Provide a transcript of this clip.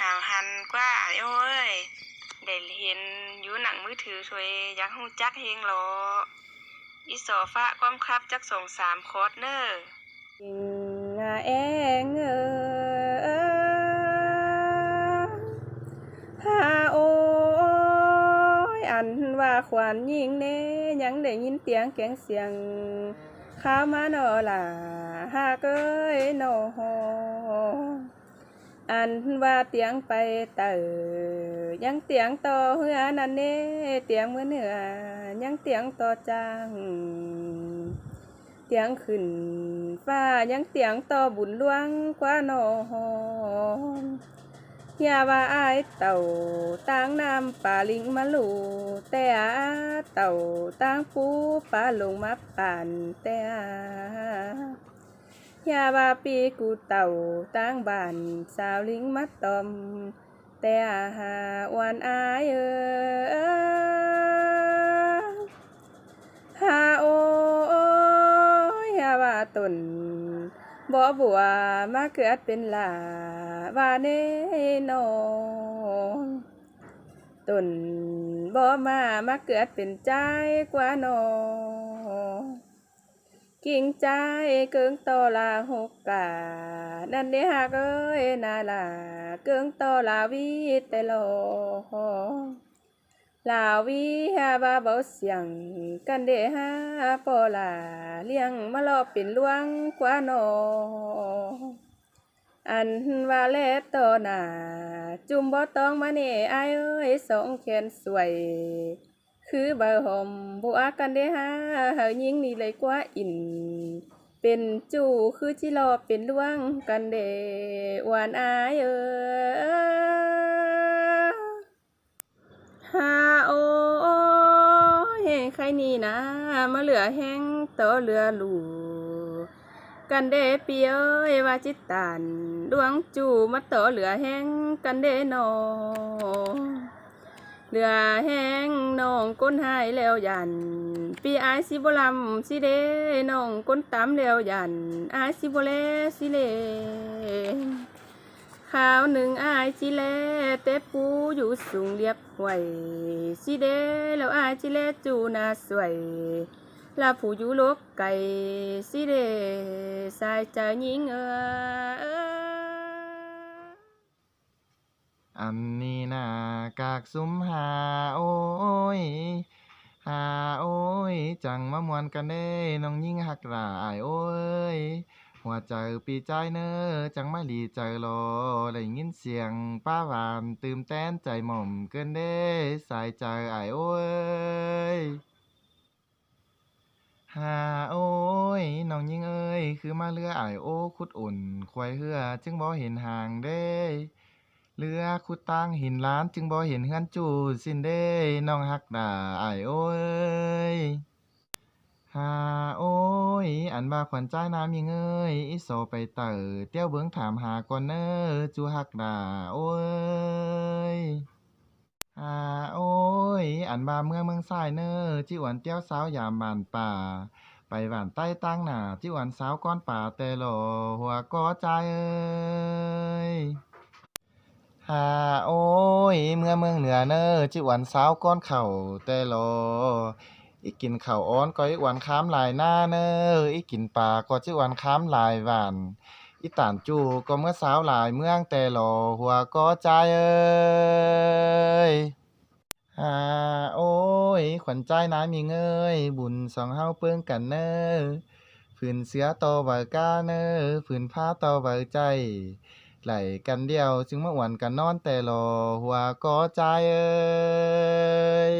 หาวหันกว่าโอ้ยได้เห็นอยู่หนังมือถือถวยยักฮู้จักเฮงหรออีสอฟ้าความครับจักสองสามคอร์สเนอร์ยิงอาแองเออฮาโอยอันว่าขวัญยิงเน่ยังได้ยินเสียงแกงเสียงข้ามาหนอล่ะหาเอ้ยหน อันว่าเตียงไปเตอยังเตียงต่อเฮือนั่นเน่เตียงเมื่อเหนือยังเตียงต่อจังเตียงขึ้นฟ้ายังเตียงต่อบุญหลวงกว่าน้องอย่าว่าอายเต่าต่างน้ำป่าลิงมาลูแต่าเต่าต่างปูป่าลงมาป่านแต่า ยาว่าปีกูเต่าต่างบ้านสาวลิงมาตอม แต่อาหาวันอายเออฮาโอฮาว่าตนบ่บัวมาเกิดเป็นหลาว่าเนนองตนบ่มามาเกิดเป็นใจกว่าน้อง กิ่งใจเกิงโตอลาหกกา นั่นเด้ฮักเอ้ยนาลาเกิงโตอลาวีแต่โลลาวีฮาบาเบาเสียง กันเดฮาปอลาเลี้ยงมาลอเป็นลวงกว่าน้องอันว่าแลตอหนาจุ่มบ่ต้องมาเน่อเอ้ยสองแขนสวย คือเบอร์หอมบัวกันเด้ฮาเฮายิงนี่เลยกว่าอิน เป็นจู่คือจิรอเป็นลวงกันเดหวานอายเอ้ยฮาโอเฮงใครนี่นะ มาเหลือแห้งต่อเหลือหลูกันเดเปียเอวาจิตตานดวงจูมาต่อเหลือแห้งกันเดนอ เหลือแห้งน้องก้นหายแล้วยันปีอายสิบลำสิเดน้องก้นตำแล้วยันอายสิบเลสิเลข้าวหนึ่งอายจิเลเตปูอยู่สูงเรียบห่วยสิเดแล้วอายจิเลจูนาสวยลาผู้อยู่ลกไก่สิเดสายใจยิงเออ อันนี้นากากสุมหาโอ้ยหาโอ้ย จังมามวนกันเด้น้องยิ่งหักหลายโอ้ย หัวใจปีใจเนอจังมาหลีใจรอได้ยินเสียงป้าหวานตื่มแต้นใจหม่อมเกินเด้สายใจอายโอ้ยหาโอ้ยน้องยิงเอ้ย คือมาเรืออายโอ้คุดอุ่นควายเหือ จึงบ่เห็นห่างเด้ เรือคุดตั้งหินล้านจึงบ่เห็นเฮือนจูสิ้นเด้น้องฮักดาอายโอ้ยหาโอ้ย อันว่าขวัญใจน้ำยิงเอ้ยอีโซไปเตอเตี้ยวเบิ่งถามหาก่อนเน้อจูฮักดาโอ้ยหาโอ้ย อันบาเมืองเมืองสายเนอจิหวันเตี้ยวสาวยามบานป่า ไปหวานใต้ตั้งหนาจิหวันสาวก้อนป่าแต่โลหัวก็ใจเอ้ย หาโอ้ย เมื่อเมืองเหนือเนอจิหวันสาวก้อนเข่าแต่โลอีกกินข้าวอ้อนก็อีกวันค้ามหลายหน้าเนออีกกินปลาก็จิหวันค้ามหลายหวานอีตานจูก็เมื่อสาวหลายเมืองแต่หลอหัวก็ใจเอ้ยหาโอ้ย ขวัญใจนายมีเงยบุญสองเฮาเปิ้งกันเนอฝืนเสียต่อไว้ก้าเนอฝืนผ้าต่อไว้ใจ ไหลกันเดียวจึงมาอวนกันนอนแต่รอหัวก็ใจเอ้ย